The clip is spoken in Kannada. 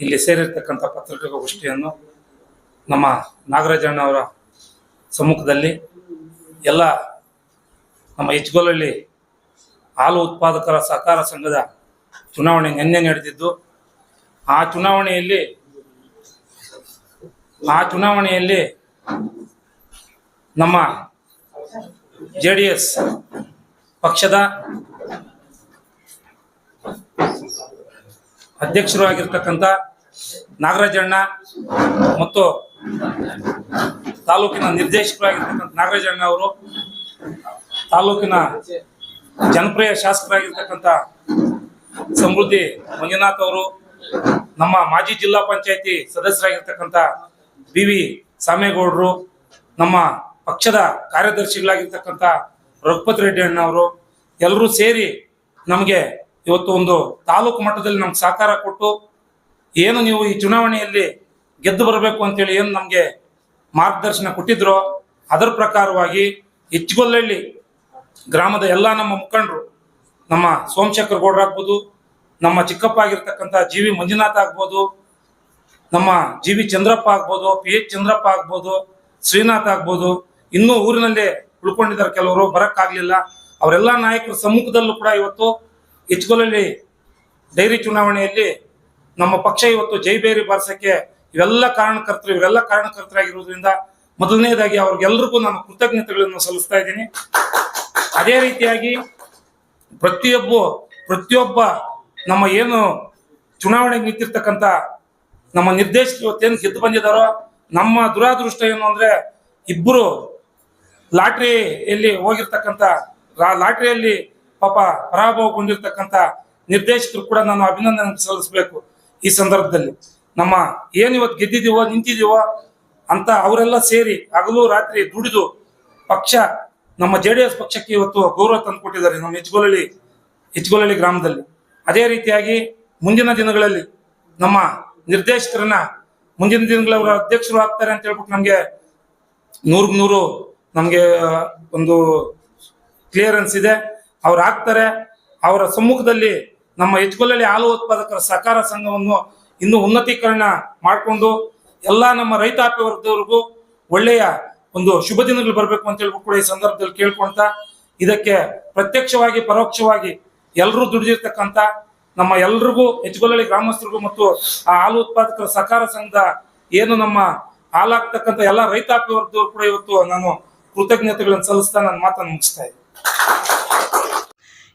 ಇಲ್ಲಿ ಸೇರಿರ್ತಕ್ಕಂಥ ಪತ್ರಿಕಾಗೋಷ್ಠಿಯನ್ನು ನಮ್ಮ ನಾಗರಾಜಣ್ಣ ಅವರ ಸಮ್ಮುಖದಲ್ಲಿ ಎಲ್ಲ ನಮ್ಮ ಹೆಚ್ಗೋಲಲ್ಲಿ ಹಾಲು ಉತ್ಪಾದಕರ ಸಹಕಾರ ಸಂಘದ ಚುನಾವಣೆ ನಿನ್ನೆ ನಡೆದಿದ್ದು, ಆ ಚುನಾವಣೆಯಲ್ಲಿ ಆ ಚುನಾವಣೆಯಲ್ಲಿ ನಮ್ಮ ಜೆ ಡಿ ಎಸ್ ಪಕ್ಷದ ಅಧ್ಯಕ್ಷರು ಆಗಿರ್ತಕ್ಕಂಥ ನಾಗರಾಜಣ್ಣ ಮತ್ತು ತಾಲೂಕಿನ ನಿರ್ದೇಶಕರಾಗಿರ್ತಕ್ಕಂಥ ನಾಗರಾಜಣ್ಣ ಅವರು, ತಾಲೂಕಿನ ಜನಪ್ರಿಯ ಶಾಸಕರಾಗಿರ್ತಕ್ಕಂಥ ಸಮೃದ್ಧಿ ಮಂಜುನಾಥ್ ಅವರು, ನಮ್ಮ ಮಾಜಿ ಜಿಲ್ಲಾ ಪಂಚಾಯತಿ ಸದಸ್ಯರಾಗಿರ್ತಕ್ಕಂಥ ಬಿ ವಿ ಸಾಮೇಗೌಡರು, ನಮ್ಮ ಪಕ್ಷದ ಕಾರ್ಯದರ್ಶಿಗಳಾಗಿರ್ತಕ್ಕಂಥ ರಘುಪತಿ ರೆಡ್ಡಿ ಅಣ್ಣವರು ಎಲ್ಲರೂ ಸೇರಿ ನಮಗೆ ಇವತ್ತು ಒಂದು ತಾಲೂಕು ಮಟ್ಟದಲ್ಲಿ ನಮ್ಗೆ ಸಹಕಾರ ಕೊಟ್ಟು ಏನು ನೀವು ಈ ಚುನಾವಣೆಯಲ್ಲಿ ಗೆದ್ದು ಬರಬೇಕು ಅಂತೇಳಿ ಏನು ನಮಗೆ ಮಾರ್ಗದರ್ಶನ ಕೊಟ್ಟಿದ್ರೋ ಅದರ ಪ್ರಕಾರವಾಗಿ ಹೆಚ್ಚುಗೊಲ್ಲಳ್ಳಿ ಗ್ರಾಮದ ಎಲ್ಲ ನಮ್ಮ ಮುಖಂಡರು, ನಮ್ಮ ಸೋಮಶೇಖರ್ ಗೌಡ್ರ ಆಗ್ಬೋದು, ನಮ್ಮ ಚಿಕ್ಕಪ್ಪ ಆಗಿರ್ತಕ್ಕಂಥ ಜಿ ವಿ ಮಂಜುನಾಥ್ ಆಗ್ಬೋದು, ನಮ್ಮ ಜಿ ವಿ ಚಂದ್ರಪ್ಪ ಆಗ್ಬೋದು, ಪಿ ಎಚ್ ಚಂದ್ರಪ್ಪ ಆಗ್ಬೋದು, ಶ್ರೀನಾಥ್ ಆಗ್ಬೋದು, ಇನ್ನೂ ಊರಿನಲ್ಲೇ ಉಳ್ಕೊಂಡಿದ್ದಾರೆ ಕೆಲವರು, ಬರಕ್ಕಾಗ್ಲಿಲ್ಲ. ಅವರೆಲ್ಲ ನಾಯಕರ ಸಮ್ಮುಖದಲ್ಲೂ ಕೂಡ ಇವತ್ತು ಹೆಚ್ಚುಗೊಲಲ್ಲಿ ಡೈರಿ ಚುನಾವಣೆಯಲ್ಲಿ ನಮ್ಮ ಪಕ್ಷ ಇವತ್ತು ಜೈಬೇರಿ ಬಾರಿಸಕ್ಕೆ ಇವೆಲ್ಲ ಕಾರಣಕರ್ತರು ಇವರೆಲ್ಲ ಕಾರಣಕರ್ತರಾಗಿರೋದ್ರಿಂದ ಮೊದಲನೇದಾಗಿ ಅವ್ರಿಗೆಲ್ರಿಗೂ ನಾನು ಕೃತಜ್ಞತೆಗಳನ್ನು ಸಲ್ಲಿಸ್ತಾ ಇದ್ದೀನಿ. ಅದೇ ರೀತಿಯಾಗಿ ಪ್ರತಿಯೊಬ್ಬ ಪ್ರತಿಯೊಬ್ಬ ನಮ್ಮ ಏನು ಚುನಾವಣೆಗೆ ನಿಂತಿರ್ತಕ್ಕಂಥ ನಮ್ಮ ನಿರ್ದೇಶಕರು ಇವತ್ತೇನು ಗೆದ್ದು ಬಂದಿದ್ದಾರೋ, ನಮ್ಮ ದುರಾದೃಷ್ಟ ಏನು ಅಂದ್ರೆ ಇಬ್ಬರು ಲಾಟ್ರಿಯಲ್ಲಿ ಹೋಗಿರ್ತಕ್ಕಂಥ ಲಾಟ್ರಿಯಲ್ಲಿ ಪಾಪ ಪರಾಭವಗೊಂಡಿರ್ತಕ್ಕಂಥ ನಿರ್ದೇಶಕರು ಕೂಡ ನಾನು ಅಭಿನಂದನೆ ಸಲ್ಲಿಸಬೇಕು ಈ ಸಂದರ್ಭದಲ್ಲಿ. ನಮ್ಮ ಏನ್ ಇವತ್ತು ಗೆದ್ದಿದೀವೋ, ನಿಂತಿದೀವೋ ಅಂತ ಅವರೆಲ್ಲ ಸೇರಿ ಹಗಲು ರಾತ್ರಿ ದುಡಿದು ಪಕ್ಷ, ನಮ್ಮ ಜೆ ಡಿ ಎಸ್ ಪಕ್ಷಕ್ಕೆ ಇವತ್ತು ಗೌರವ ತಂದುಕೊಟ್ಟಿದ್ದಾರೆ ನಮ್ಮ ಹೆಚ್ಗೋಲಳ್ಳಿ ಹೆಚ್ಗೋಲಳ್ಳಿ ಗ್ರಾಮದಲ್ಲಿ. ಅದೇ ರೀತಿಯಾಗಿ ಮುಂದಿನ ದಿನಗಳಲ್ಲಿ ನಮ್ಮ ನಿರ್ದೇಶಕರನ್ನ ಮುಂದಿನ ದಿನಗಳ ಅವರ ಅಧ್ಯಕ್ಷರು ಆಗ್ತಾರೆ ಅಂತ ಹೇಳ್ಬಿಟ್ಟು ನಮಗೆ ನೂರ್ಗ್ ನೂರು ನಮಗೆ ಒಂದು ಕ್ಲಿಯರೆನ್ಸ್ ಇದೆ. ಅವ್ರು ಹಾಕ್ತಾರೆ ಅವರ ಸಮ್ಮುಖದಲ್ಲಿ ನಮ್ಮ ಹೆಚ್ಗೊಲ್ಲಲ್ಲಿ ಹಾಲು ಉತ್ಪಾದಕರ ಸಹಕಾರ ಸಂಘವನ್ನು ಇನ್ನೂ ಉನ್ನತೀಕರಣ ಮಾಡಿಕೊಂಡು ಎಲ್ಲ ನಮ್ಮ ರೈತಾಪಿ ವರ್ಗದವ್ರಿಗೂ ಒಳ್ಳೆಯ ಒಂದು ಶುಭ ದಿನಗಳು ಬರಬೇಕು ಅಂತ ಹೇಳ್ಬಿಟ್ಟು ಕೂಡ ಈ ಸಂದರ್ಭದಲ್ಲಿ ಕೇಳ್ಕೊಂತ ಇದಕ್ಕೆ ಪ್ರತ್ಯಕ್ಷವಾಗಿ, ಪರೋಕ್ಷವಾಗಿ ಎಲ್ಲರೂ ದುಡಿದಿರ್ತಕ್ಕಂಥ ನಮ್ಮ ಎಲ್ರಿಗೂ, ಹೆಚ್ಗೊಲ್ಲಳ್ಳಿ ಗ್ರಾಮಸ್ಥರಿಗೂ ಮತ್ತು ಆ ಹಾಲು ಉತ್ಪಾದಕರ ಸಹಕಾರ ಸಂಘದ ಏನು ನಮ್ಮ ಹಾಲಾಗ್ತಕ್ಕಂಥ ಎಲ್ಲ ರೈತಾಪಿ ವರ್ಗದವ್ರು ಕೂಡ ಇವತ್ತು ನಾನು ಕೃತಜ್ಞತೆಗಳನ್ನು ಸಲ್ಲಿಸ್ತಾ ನನ್ನ ಮಾತನ್ನು ಮುಗಿಸ್ತಾ ಇದ್ದೀನಿ.